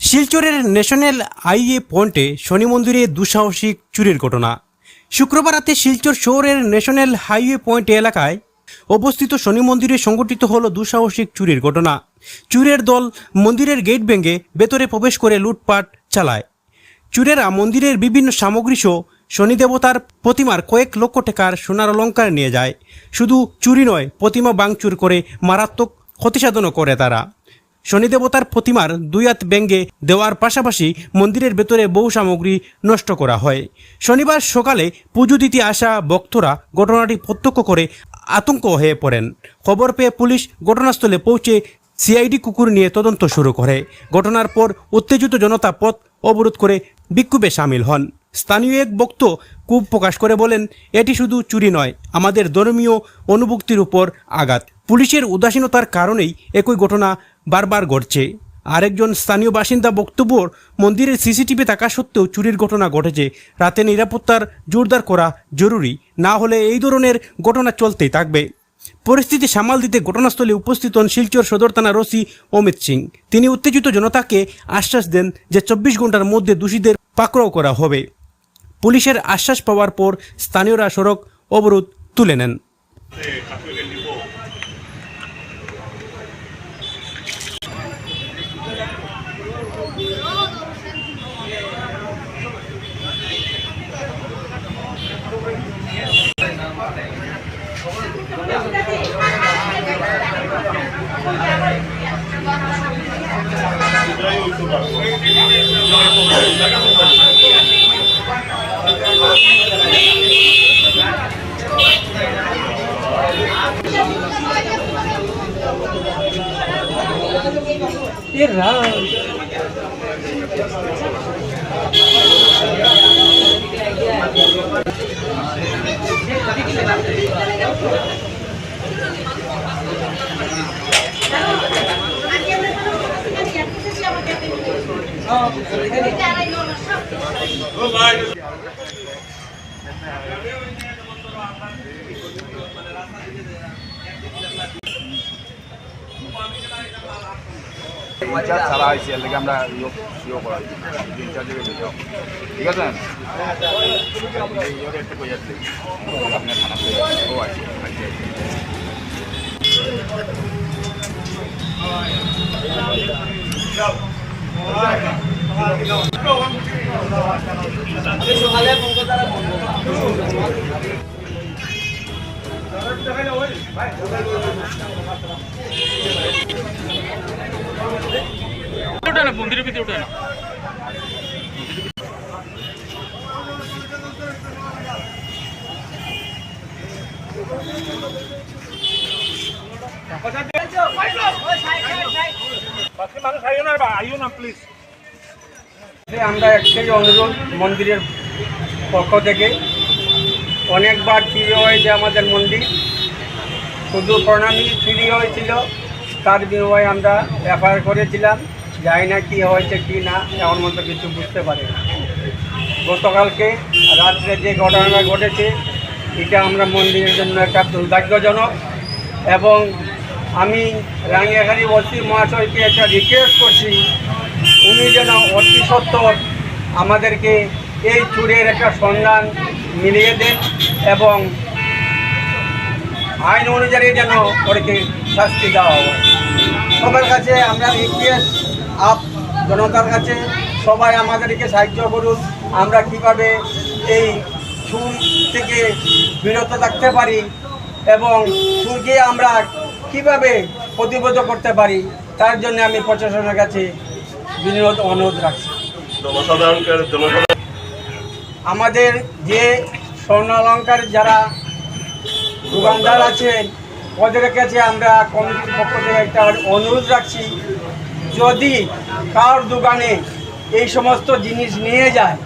শিলচরের national highway পয়েন্টে শনি মন্দিরে দুঃসাহসিক চুরির ঘটনা। শুক্রবার রাতে শিলচর শহরের ন্যাশনাল হাইওয়ে পয়েন্ট এলাকায় অবস্থিত শনি মন্দিরে সংঘটিত হল দুঃসাহসিক চুরির ঘটনা। চুরের দল মন্দিরের গেট ভেঙে ভেতরে প্রবেশ করে লুটপাট চালায়। চুরেরা মন্দিরের বিভিন্ন সামগ্রী সহ শনি দেবতার প্রতিমার কয়েক লক্ষ টাকার সোনার অলঙ্কার নিয়ে যায়। শুধু চুরি নয়, প্রতিমা বাংচুর করে মারাত্মক ক্ষতিসাধনও করে তারা। শনি দেবতার প্রতিমার দুই হাত ব্যঙ্গে দেওয়ার পাশাপাশি মন্দিরের ভেতরে বহু সামগ্রী নষ্ট করা হয়। শনিবার সকালে পুজো দিতে আসা ভক্তরা ঘটনাটি প্রত্যক্ষ করে আতঙ্ক হয়ে পড়েন। খবর পেয়ে পুলিশ ঘটনাস্থলে পৌঁছে সিআইডি কুকুর নিয়ে তদন্ত শুরু করে। ঘটনার পর উত্তেজিত জনতা পথ অবরোধ করে বিক্ষোভে সামিল হন। স্থানীয় এক বক্ত ক্ষোভ প্রকাশ করে বলেন, এটি শুধু চুরি নয়, আমাদের ধর্মীয় অনুভূতির উপর আঘাত। পুলিশের উদাসীনতার কারণেই একই ঘটনা বারবার ঘটছে। আরেকজন স্থানীয় বাসিন্দা বক্তব্য মন্দিরের সিসিটিভি থাকা সত্ত্বেও চুরির ঘটনা ঘটেছে। রাতে নিরাপত্তার জোরদার করা জরুরি, না হলে এই ধরনের ঘটনা চলতেই থাকবে। পরিস্থিতি সামাল দিতে ঘটনাস্থলে উপস্থিত হন শিলচর সদর থানার ওসি অমিত সিং। তিনি উত্তেজিত জনতাকে আশ্বাস দেন যে চব্বিশ ঘণ্টার মধ্যে দোষীদের পাকড়াও করা হবে। পুলিশের আশ্বাস পাওয়ার পর স্থানীয়রা সড়ক অবরোধ তুলে নেন। এ Ram Oh, my God. Incharge ছাড়া হয়েছে এর আমরা ইয়ে ইয়ে করা ইনচার্জের ঠিক আছে? ও আছে আছে ওঠে ভিতরে ওঠে না। আমরা অনুরোধ মন্দিরের পক্ষ থেকে। অনেকবার চুরি হয়েছে আমাদের মন্দির। শুধু প্রণামী চুরি হয়েছিল তার বিনিময়ে আমরা এফআইআর করেছিলাম। জানি না কী হয়েছে, কি না, এমন মতো কিছু বুঝতে পারি না গতকালকে রাত্রে যে ঘটনাটা ঘটেছে, এটা আমরা মন্দিরের জন্য একটা দুর্ভাগ্যজনক এবং আমি রাঙ্গিয়াখালী বস্তি মহাশয়কে একটা রিকোয়েস্ট করছি, উনি যেন অতি সত্তর আমাদেরকে এই চুরের একটা সন্ধান মিলিয়ে দেন এবং আইন অনুযায়ী যেন ওদেরকে শাস্তি দেওয়া হয়। সবার কাছে আমরা রিকোয়েস্ট আপ জনতার কাছে সবাই আমাদেরকে সাহায্য করুন। আমরা কীভাবে এই চুর থেকে বিরত থাকতে পারি এবং চুরকে আমরা কীভাবে প্রতিবোধ করতে পারি তার জন্য আমি প্রশাসনের কাছে বিনোদ অনুরোধ রাখছি। আমাদের যে স্বর্ণ অলঙ্কার যারা দোকানদার আছেন ওদের কাছে আমরা কমিটির পক্ষ থেকে একটা অনুরোধ রাখছি। যদি কার দোকানে এই সমস্ত জিনিস নিয়ে যায়,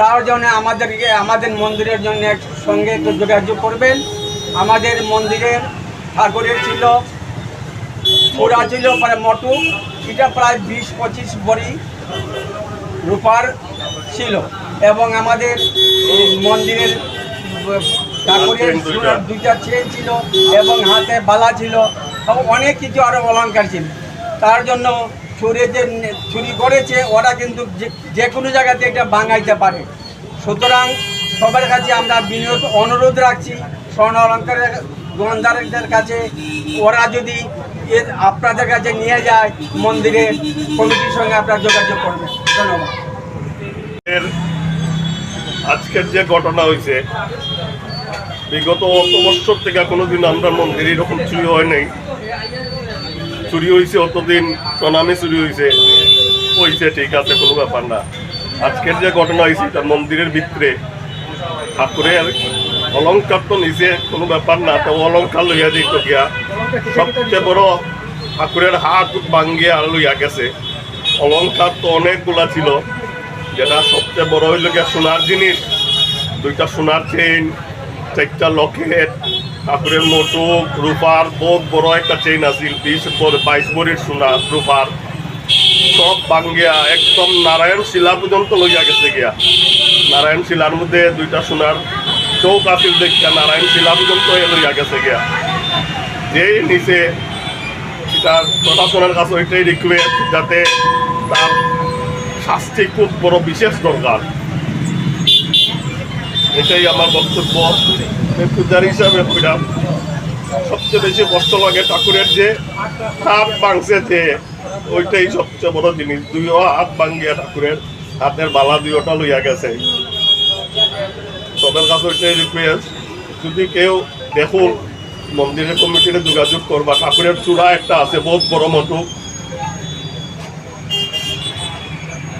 তার জন্য আমাদেরকে, আমাদের মন্দিরের জন্য সঙ্গে যোগাযোগ করবেন আমাদের মন্দিরের ঠাকুরের ছিল, ওরা ছিল প্রায় মটু, এটা প্রায় বিশ পঁচিশ বড়ি রূপার ছিল এবং আমাদের মন্দিরের ঠাকুরের দুইটা। চেন ছিল এবং হাতে বালা ছিল অনেক কিছু আরও অলঙ্কার ছিল তার জন্য চোরে যে চুরি করেছে, ওরা কিন্তু যে- কোনো জায়গাতে এটা বাঙাইতে পারে। সুতরাং সবার কাছে আমরা বিনিয়োগ অনুরোধ রাখছি, স্বর্ণ অলঙ্কারের দোকানদারদের কাছে। ওরা যদি এর আপনাদের কাছে নিয়ে যায় মন্দিরে, কমিটির সঙ্গে আপনারা যোগাযোগ করবেন। ধন্যবাদ। আজকের যে ঘটনা হয়েছে, বিগত অত বছর থেকে কোনোদিন আমরা মন্দিরে এরকম চুরি হয় নাই। চুরি হয়েছে অতদিন প্রণামে চুরি হয়েছে হয়েছে ঠিক আছে, কোনো ব্যাপার না। আজকের যে ঘটনা হয়েছে তার মন্দিরের ভিতরে। ঠাকুরের অলঙ্কার তো নিচে কোনো ব্যাপার না, তো অলঙ্কার লইয়া দিত গিয়া। সবচেয়ে বড় ঠাকুরের হাত ভাঙ্গিয়া লইয়া গেছে। অলঙ্কার তো অনেকগুলা ছিল। যেটা সবচেয়ে বড় হইল গিয়া সোনার জিনিস। দুইটা সোনার চেইন চারটা লকেট ঠাকুরের মোটুক রূপার বহুত বড় একটা চেইন আছিল বিশ বাইশ বড়ির সোনা রূপার। সব ভাঙ্গিয়া একদম নারায়ণ শিলা পর্যন্ত লইয়া গেছে গিয়া। নারায়ণ শিলার মধ্যে দুইটা সোনার চৌক আছিল দেখিয়া নারায়ণ শিলা পর্যন্ত লইয়া গেছে গিয়া। যেই নিচে তার প্রশাসনের কাছে ওইটাই রিকোয়েস্ট যাতে তার শাস্তি খুব বড় বিশেষ দরকার। এটাই আমার বক্তব্য। পূজার হিসাবে কইরাম সবচেয়ে বেশি কষ্ট লাগে ঠাকুরের যে হাত ভাঙছে যে, ওইটাই সবচেয়ে বড় জিনিস। দুইও হাত ভাঙ্গিয়া ঠাকুরের হাতের বালা দুইটা লইয়া গেছে। সবার কাছে ওইটাই রিকোয়েস্ট যদি কেউ দেখুন মন্দিরের কমিটিতে যোগাযোগ করবা, ঠাকুরের চূড়া একটা আছে, বহুত বড় মতো